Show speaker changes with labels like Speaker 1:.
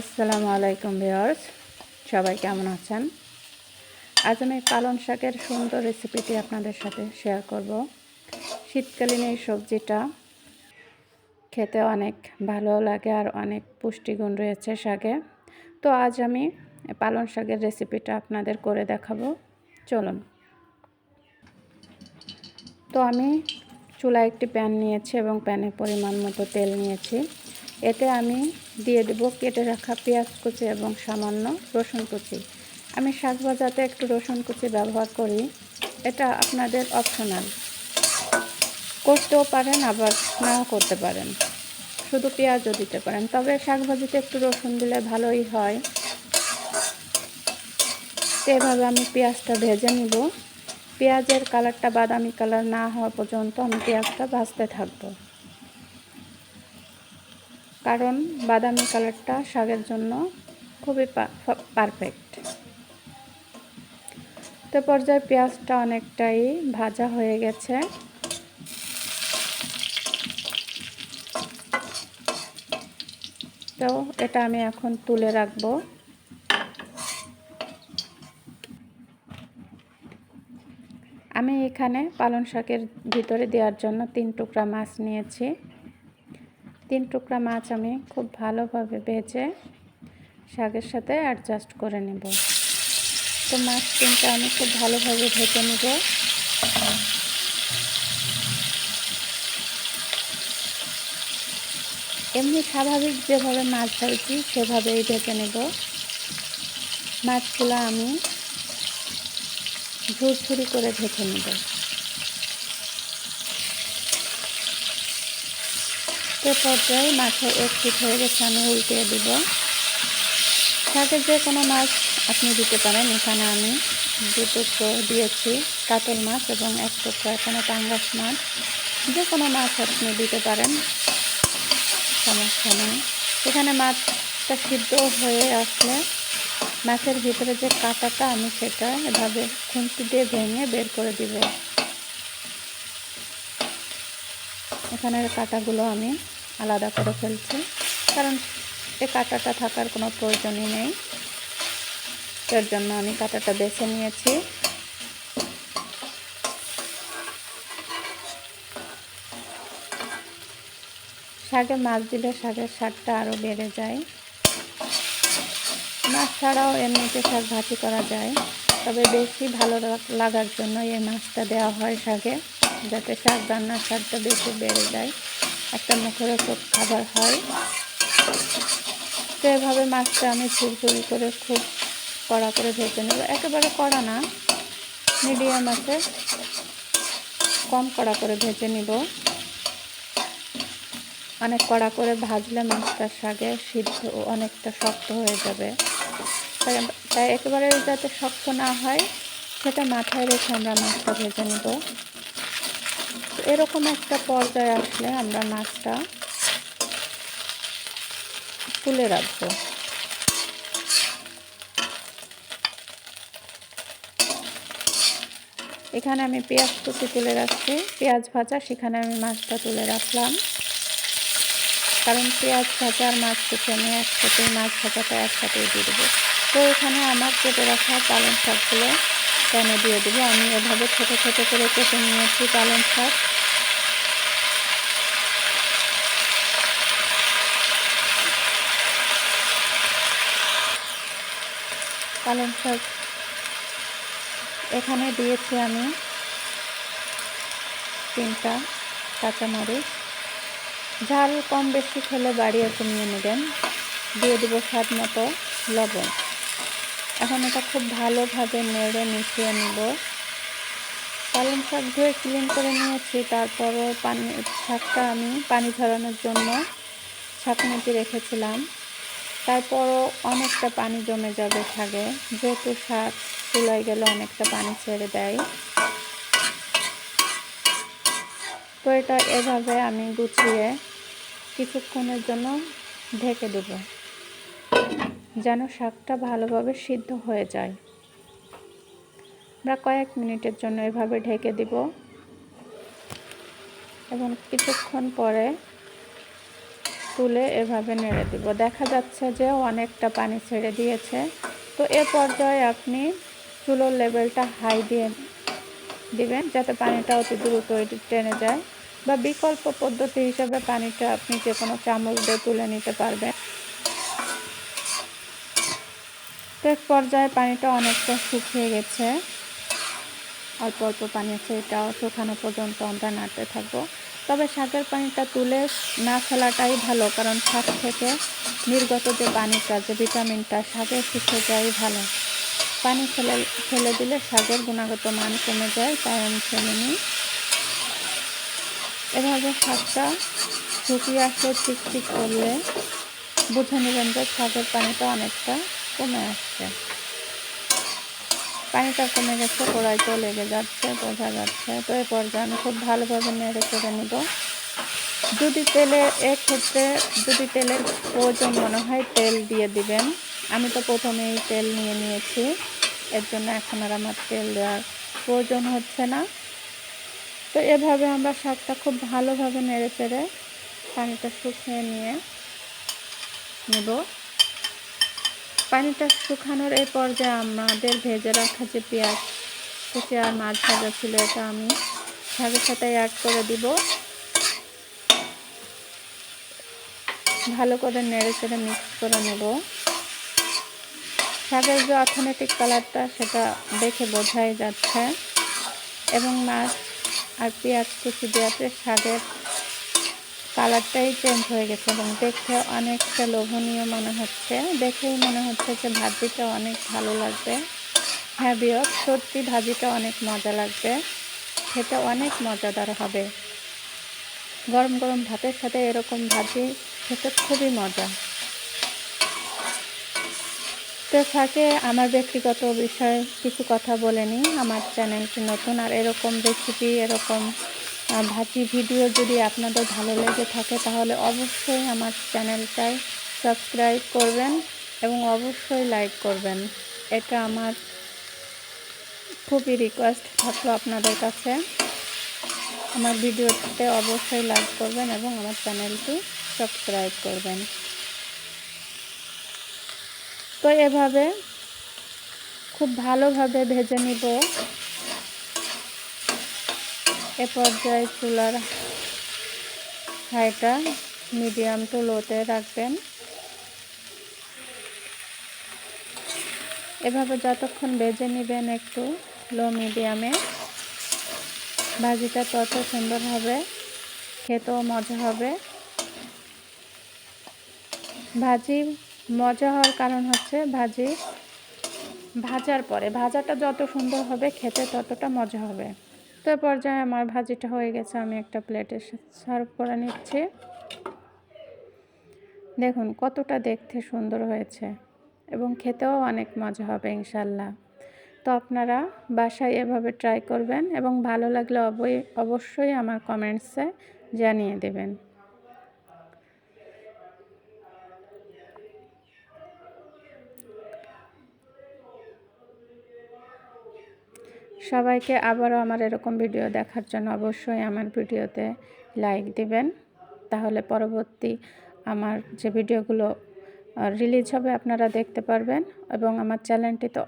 Speaker 1: আসসালামু আলাইকুম ভিওর্স সবাই কেমন আছেন? আজ আমি পালং শাকের সুন্দর রেসিপিটি আপনাদের সাথে শেয়ার করব। শীতকালীন এই সবজিটা খেতে অনেক ভালো লাগে আর অনেক পুষ্টিগুণ রয়েছে শাকে। তো আজ আমি পালং শাকের রেসিপিটা আপনাদের করে দেখাবো। চলুন। তো আমি চুলায় একটি প্যান নিয়েছি এবং প্যানে পরিমাণ মতো তেল নিয়েছি। এতে আমি দিয়ে দেবো কেটে রাখা পেঁয়াজ কুচি এবং সামান্য রসুন কুচি। আমি শাক ভাজাতে একটু রসুন কুচি ব্যবহার করি। এটা আপনাদের অপশনাল করতেও পারেন, আবার নাও করতে পারেন। শুধু পেঁয়াজও দিতে পারেন। তবে শাক ভাজিতে একটু রসুন দিলে ভালোই হয়। তো এভাবে আমি পেঁয়াজটা ভেজে নিব। পেঁয়াজের কালারটা বাদামি কালার না হওয়া পর্যন্ত আমি পেঁয়াজটা ভাজতে থাকব। কারণ বাদামি কালারটা শাকের জন্য খুবই পারফেক্ট তো পর্যায়ে পেঁয়াজটা অনেকটাই ভাজা হয়ে গেছে। তো এটা আমি এখন তুলে রাখব। আমি এখানে পালং শাকের ভিতরে দেওয়ার জন্য তিন টুকরা মাছ নিয়েছি। তিন টুকরা মাছ আমি খুব ভালোভাবে ভেজে শাকের সাথে অ্যাডজাস্ট করে নেব। তো মাছ তিনটা আমি খুব ভালোভাবে ভেজে নেব। এমনি স্বাভাবিক যেভাবে মাছ ভাজি সেভাবেই ভেজে নেব। মাছগুলো আমি ঝুরঝুরি করে ভেজে নেব। তো পর্যায়ে মাছের এক ফিট হয়ে গেছে, আমি উল্টিয়ে দিব। শাকের যে কোনো মাছ আপনি দিতে পারেন, এখানে আমি দু টুকরো দিয়েছি, কাতল মাছ এবং এক টুকরো এখানে পাঙ্গাস মাছ। যে কোনো মাছ আপনি দিতে পারেন, সমস্যা নেই। এখানে মাছটা সিদ্ধ হয়ে আসলে মাছের ভিতরে যে কাঁটাটা, আমি সেটা এভাবে খুন্তি দিয়ে ভেঙে বের করে দিব। এখানের কাঁটাগুলো আমি আলাদা করে ফেলছি। কারণ এ কাঁটাটা থাকার কোনো প্রয়োজনই নেই। এর জন্য আমি কাঁটাটা বেছে নিয়েছি। শাকে মাছ দিলে শাকের স্বাদটা আরও বেড়ে যায়। মাছ ছাড়াও এমনিতে শাক ভাজি করা যায়। তবে বেশি ভালো লাগার জন্য এই মাছটা দেওয়া হয় শাকে, যাতে শাক রান্নার স্বাদটা বেশি বেড়ে যায়। একটা মুখের মুখরোচক খাবার হয়। তো এভাবে মাছটা আমি ঝুরঝুরি করে খুব কড়া করে ভেজে নেব। একেবারে কড়া না, মিডিয়াম আছে। কম কড়া করে ভেজে নিব। অনেক কড়া করে ভাজলে মাছটার শাকে সিদ্ধ অনেকটা শক্ত হয়ে যাবে। তাই তাই একেবারে যাতে শক্ত না হয়, সেটা মাথায় রেখে আমরা মাছটা ভেজে নেব। এরকম একটা পর্যায়ে আসলে আমরা মাছটা তুলে রাখব। এখানে আমি পেঁয়াজ কুচি তুলে রাখছি। পেঁয়াজ ভাজা, সেখানে আমি মাছটা তুলে রাখলাম। কারণ পেঁয়াজ ভাজা আর মাছ কুচি আমি একসাথে মাছ ভাজাটা একসাথেই দিয়ে দেবো। তো এখানে আমার কেটে রাখা পালং শাকগুলো প্যানে দিয়ে দেবো। আমি এভাবে ছোটো ছোটো করে কেটে নিয়েছি পালং শাক। পালং শাক এখানে দিয়েছি আমি তিনটা কাঁচামরিচ। ঝাল কম বেশি খেলে বাড়িয়ে কমিয়ে নেবেন। দিয়ে দেবো স্বাদ মতো লবণ। এখন এটা খুব ভালোভাবে নেড়ে মিশিয়ে নেব। পালং শাক ধুয়ে ক্লিন করে নিয়েছি, তারপরও পানি, শাকটা আমি পানি ঝরানোর জন্য ছাঁকনিতে রেখেছিলাম। তারপরও অনেকটা পানি জমে যাবে শাকে, যেহেতু শাক চুলায় গেলে অনেকটা পানি ছেড়ে দেয়। তো এটা এভাবে আমি গুছিয়ে কিছুক্ষণের জন্য ঢেকে দেব। যেন শাকটা ভালোভাবে সিদ্ধ হয়ে যায়। আমরা কয়েক মিনিটের জন্য এভাবে ঢেকে দিব। এবং কিছুক্ষণ পরে তুলে এভাবে নেড়ে দিব। দেখা যাচ্ছে যে অনেকটা পানি ছেড়ে দিয়েছে। তো এ পর্যায়ে আপনি চুলোর লেভেলটা হাই দিয়ে দিবেন যাতে পানিটা অতি দ্রুত টেনে যায়। বা বিকল্প পদ্ধতি হিসাবে পানিটা আপনি যে কোনো চামচ দিয়ে তুলে নিতে পারবেন। তো পর্যায়ে পানিটা অনেকটা শুকিয়ে গেছে। অল্প অল্প পানি আছে, এটাও শুকানো পর্যন্ত আমরা নাড়তে থাকব। তবে শাকের পানিটা তুলে না ফেলাটাই ভালো, কারণ শাক থেকে নির্গত যে পানিটা, যে ভিটামিনটা, শাকে শুকে যায় ভালো। পানি ফেলে ফেলে দিলে শাকের গুণাগত মান কমে যায় তাই আমি ফেলে নিই এভাবে শাকটা শুকিয়ে আসলে ঠিক করলে বুঝে নেবেন যে শাকের পানিটা অনেকটা কমে আসছে। পানিটা কমে গেছে কড়াইতেও লেগে যাচ্ছে, বোঝা যাচ্ছে। তো এ পর্যায়ে আমি খুব ভালোভাবে নেড়ে চেড়ে নেব। যদি তেলে, এক্ষেত্রে যদি তেলের প্রয়োজন মনে হয়, তেল দিয়ে দিবেন। আমি তো প্রথমেই তেল নিয়ে নিয়েছি। এর জন্য এখন আর আমার তেল দেওয়ার প্রয়োজন হচ্ছে না। তো এভাবে আমরা শাকটা খুব ভালোভাবে নেড়ে চেড়ে পানিটা শুকিয়ে নিয়ে নেব। পানিটা শুকানোর এই পর্যায়ে আমাদের ভেজে রাখা যে পেঁয়াজ কুচি আর মাছ ভাজা ছিল এটা আমি শাকের সাথে অ্যাড করে দিব। ভালো করে নেড়ে চেড়ে মিক্স করে নেব। শাকের যে অর্থনৈতিক কালারটা সেটা দেখে বোঝাই যাচ্ছে। এবং মাছ আর পেঁয়াজ কুচি দেওয়াতে শাকের কালারটাই চেঞ্জ হয়ে গেছে। এবং দেখতে অনেকটা লোভনীয় মনে হচ্ছে। দেখেই মনে হচ্ছে যে ভাজিটা অনেক ভালো লাগবে। হ্যাঁ বিয়ক সত্যি ভাজিটা অনেক মজা লাগবে। খেতে অনেক মজাদার হবে। গরম গরম ভাতের সাথে এরকম ভাজি খেতে খুবই মজা। তো ফাঁকে আমার ব্যক্তিগত বিষয়ে কিছু কথা বলে নিই। আমার চ্যানেলটি নতুন আর এরকম রেসিপি এরকম ভাজি ভিডিও যদি আপনাদের ভালো লেগে থাকে, তাহলে অবশ্যই আমার চ্যানেলটাই সাবস্ক্রাইব করবেন এবং অবশ্যই লাইক করবেন। এটা আমার খুবই রিকোয়েস্ট থাকল আপনাদের কাছে। আমার ভিডিওতে অবশ্যই লাইক করবেন এবং আমার চ্যানেলটি সাবস্ক্রাইব করবেন। তো এভাবে খুব ভালোভাবে ভেজে নিব। এ পর্যায়ে চুলার হাইটা মিডিয়াম টু লোতে রাখবেন। এভাবে যতক্ষণ বেজে নেবেন একটু লো মিডিয়ামে ভাজিটা তত সুন্দর হবে, খেতেও মজা হবে। ভাজি মজা হওয়ার কারণ হচ্ছে ভাজি ভাজার পরে, ভাজাটা যত সুন্দর হবে, খেতে ততটা মজা হবে। তো পর্যায়ে আমার ভাজিটা হয়ে গেছে, আমি একটা প্লেটে সার্ভ করে নিচ্ছি। দেখুন কতটা দেখতে সুন্দর হয়েছে এবং খেতেও অনেক মজা হবে ইনশাল্লাহ তো আপনারা বাসায় এভাবে ট্রাই করবেন এবং ভালো লাগলে অবশ্যই আমার কমেন্টসে জানিয়ে দেবেন। সবাইকে আবারও আমার এরকম ভিডিও দেখার জন্য অবশ্যই আমার ভিডিওতে লাইক দিবেন। তাহলে পরবর্তী আমার যে ভিডিওগুলো রিলিজ হবে আপনারা দেখতে পারবেন এবং আমার চ্যানেলটি তো